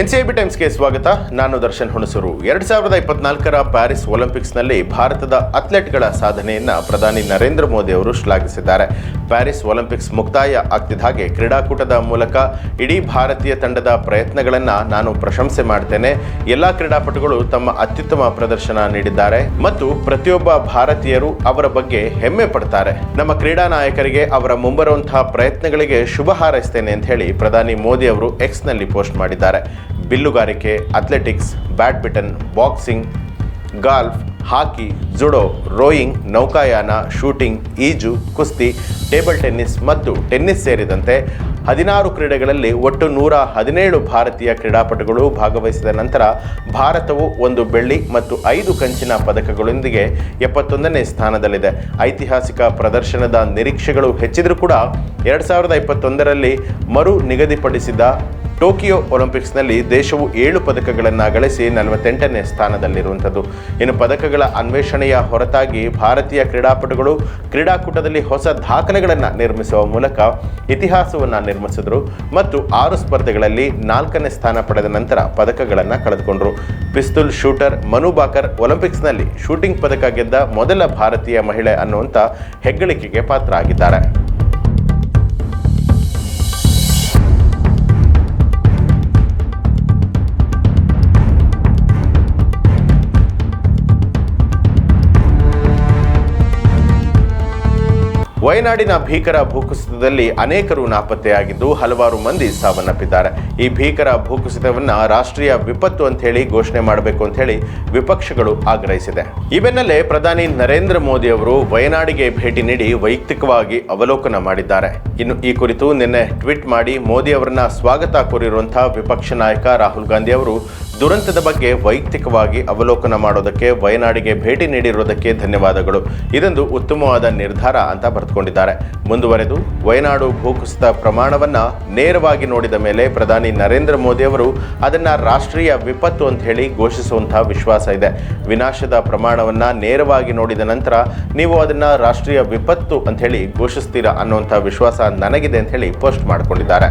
N C B ಟೈಮ್ಸ್ಗೆ ಸ್ವಾಗತ. ನಾನು ದರ್ಶನ್ ಹುಣಸೂರು. ಎರಡು ಸಾವಿರದ ಇಪ್ಪತ್ನಾಲ್ಕರ ಪ್ಯಾರಿಸ್ ಒಲಿಂಪಿಕ್ಸ್ನಲ್ಲಿ ಭಾರತದ ಅಥ್ಲೆಟ್ಗಳ ಸಾಧನೆಯನ್ನು ಪ್ರಧಾನಿ ನರೇಂದ್ರ ಮೋದಿ ಅವರು ಶ್ಲಾಘಿಸಿದ್ದಾರೆ. ಪ್ಯಾರಿಸ್ ಒಲಿಂಪಿಕ್ಸ್ ಮುಕ್ತಾಯ ಆಗ್ತಿದ್ದ ಹಾಗೆ ಕ್ರೀಡಾಕೂಟದ ಮೂಲಕ ಇಡೀ ಭಾರತೀಯ ತಂಡದ ಪ್ರಯತ್ನಗಳನ್ನು ನಾನು ಪ್ರಶಂಸೆ ಮಾಡ್ತೇನೆ. ಎಲ್ಲ ಕ್ರೀಡಾಪಟುಗಳು ತಮ್ಮ ಅತ್ಯುತ್ತಮ ಪ್ರದರ್ಶನ ನೀಡಿದ್ದಾರೆ ಮತ್ತು ಪ್ರತಿಯೊಬ್ಬ ಭಾರತೀಯರು ಅವರ ಬಗ್ಗೆ ಹೆಮ್ಮೆ ಪಡ್ತಾರೆ. ನಮ್ಮ ಕ್ರೀಡಾ ನಾಯಕರಿಗೆ ಅವರ ಮುಂಬರುವಂತಹ ಪ್ರಯತ್ನಗಳಿಗೆ ಶುಭ ಹಾರೈಸ್ತೇನೆ ಅಂತ ಹೇಳಿ ಪ್ರಧಾನಿ ಮೋದಿ ಅವರು ಎಕ್ಸ್ನಲ್ಲಿ ಪೋಸ್ಟ್ ಮಾಡಿದ್ದಾರೆ. ಬಿಲ್ಲುಗಾರಿಕೆ athletics badminton boxing golf hockey judo rowing ನೌಕಾಯಾನ ಶೂಟಿಂಗ್ ಈಜು, ಕುಸ್ತಿ ಟೇಬಲ್ ಟೆನ್ನಿಸ್ ಮತ್ತು ಟೆನ್ನಿಸ್ ಸೇರಿದಂತೆ ಹದಿನಾರು ಕ್ರೀಡೆಗಳಲ್ಲಿ ಒಟ್ಟು ನೂರ ಹದಿನೇಳು ಭಾರತೀಯ ಕ್ರೀಡಾಪಟುಗಳು ಭಾಗವಹಿಸಿದ ನಂತರ ಭಾರತವು ಒಂದು ಬೆಳ್ಳಿ ಮತ್ತು ಐದು ಕಂಚಿನ ಪದಕಗಳೊಂದಿಗೆ ಎಪ್ಪತ್ತೊಂದನೇ ಸ್ಥಾನದಲ್ಲಿದೆ. ಐತಿಹಾಸಿಕ ಪ್ರದರ್ಶನದ ನಿರೀಕ್ಷೆಗಳು ಹೆಚ್ಚಿದರೂ ಕೂಡ ಎರಡು ಸಾವಿರದ ಇಪ್ಪತ್ತೊಂದರಲ್ಲಿ ಮರು ನಿಗದಿಪಡಿಸಿದ ಟೋಕಿಯೋ ಒಲಿಂಪಿಕ್ಸ್ನಲ್ಲಿ ದೇಶವು ಏಳು ಪದಕಗಳನ್ನು ಗಳಿಸಿ ನಲವತ್ತೆಂಟನೇ ಸ್ಥಾನದಲ್ಲಿರುವಂಥದ್ದು. ಇನ್ನು ಪದಕಗಳ ಅನ್ವೇಷಣೆಯ ಹೊರತಾಗಿ ಭಾರತೀಯ ಕ್ರೀಡಾಪಟುಗಳು ಕ್ರೀಡಾಕೂಟದಲ್ಲಿ ಹೊಸ ದಾಖಲೆಗಳನ್ನು ನಿರ್ಮಿಸುವ ಮೂಲಕ ಇತಿಹಾಸವನ್ನು ನಿರ್ಮಿಸಿದರು ಮತ್ತು ಆರು ಸ್ಪರ್ಧೆಗಳಲ್ಲಿ ನಾಲ್ಕನೇ ಸ್ಥಾನ ಪಡೆದ ನಂತರ ಪದಕಗಳನ್ನು ಕಳೆದುಕೊಂಡರು. ಪಿಸ್ತೂಲ್ ಶೂಟರ್ ಮನು ಬಾಕರ್ ಒಲಿಂಪಿಕ್ಸ್ನಲ್ಲಿ ಶೂಟಿಂಗ್ ಪದಕ ಗೆದ್ದ ಮೊದಲ ಭಾರತೀಯ ಮಹಿಳೆ ಅನ್ನುವಂಥ ಹೆಗ್ಗಳಿಕೆಗೆ ಪಾತ್ರ ಆಗಿದ್ದಾರೆ ವಯನಾಡಿನ ಭೀಕರ ಭೂಕುಸಿತದಲ್ಲಿ ಅನೇಕರು ನಾಪತ್ತೆಯಾಗಿದ್ದು ಹಲವಾರು ಮಂದಿ ಸಾವನ್ನಪ್ಪಿದ್ದಾರೆ. ಈ ಭೀಕರ ಭೂಕುಸಿತವನ್ನು ರಾಷ್ಟ್ರೀಯ ವಿಪತ್ತು ಅಂತ ಹೇಳಿ ಘೋಷಣೆ ಮಾಡಬೇಕು ಅಂತ ಹೇಳಿ ವಿಪಕ್ಷಗಳು ಆಗ್ರಹಿಸಿದೆ. ಈ ಬೆನ್ನಲ್ಲೇ ಪ್ರಧಾನಿ ನರೇಂದ್ರ ಮೋದಿ ಅವರು ವಯನಾಡಿಗೆ ಭೇಟಿ ನೀಡಿ ವೈಯಕ್ತಿಕವಾಗಿ ಅವಲೋಕನ ಮಾಡಿದ್ದಾರೆ. ಇನ್ನು ಈ ಕುರಿತು ನಿನ್ನೆ ಟ್ವೀಟ್ ಮಾಡಿ ಮೋದಿ ಅವರನ್ನ ಸ್ವಾಗತ ಕೋರಿರುವಂತಹ ವಿಪಕ್ಷ ನಾಯಕ ರಾಹುಲ್ ಗಾಂಧಿ ಅವರು ದುರಂತದ ಬಗ್ಗೆ ವೈಯಕ್ತಿಕವಾಗಿ ಅವಲೋಕನ ಮಾಡೋದಕ್ಕೆ ವಯನಾಡಿಗೆ ಭೇಟಿ ನೀಡಿರುವುದಕ್ಕೆ ಧನ್ಯವಾದಗಳು. ಇದೊಂದು ಉತ್ತಮವಾದ ನಿರ್ಧಾರ ಅಂತ ಬರೆದುಕೊಂಡಿದ್ದಾರೆ. ಮುಂದುವರೆದು, ವಯನಾಡು ಭೂಕುಸಿತ ಪ್ರಮಾಣವನ್ನು ನೇರವಾಗಿ ನೋಡಿದ ಮೇಲೆ ಪ್ರಧಾನಿ ನರೇಂದ್ರ ಮೋದಿ ಅವರು ಅದನ್ನು ರಾಷ್ಟ್ರೀಯ ವಿಪತ್ತು ಅಂತ ಹೇಳಿ ಘೋಷಿಸುವಂತಹ ವಿಶ್ವಾಸ ಇದೆ. ವಿನಾಶದ ಪ್ರಮಾಣವನ್ನು ನೇರವಾಗಿ ನೋಡಿದ ನಂತರ ನೀವು ಅದನ್ನು ರಾಷ್ಟ್ರೀಯ ವಿಪತ್ತು ಅಂತ ಹೇಳಿ ಘೋಷಿಸ್ತೀರಾ ಅನ್ನುವಂಥ ವಿಶ್ವಾಸ ನನಗಿದೆ ಅಂತ ಹೇಳಿ ಪೋಸ್ಟ್ ಮಾಡಿಕೊಂಡಿದ್ದಾರೆ.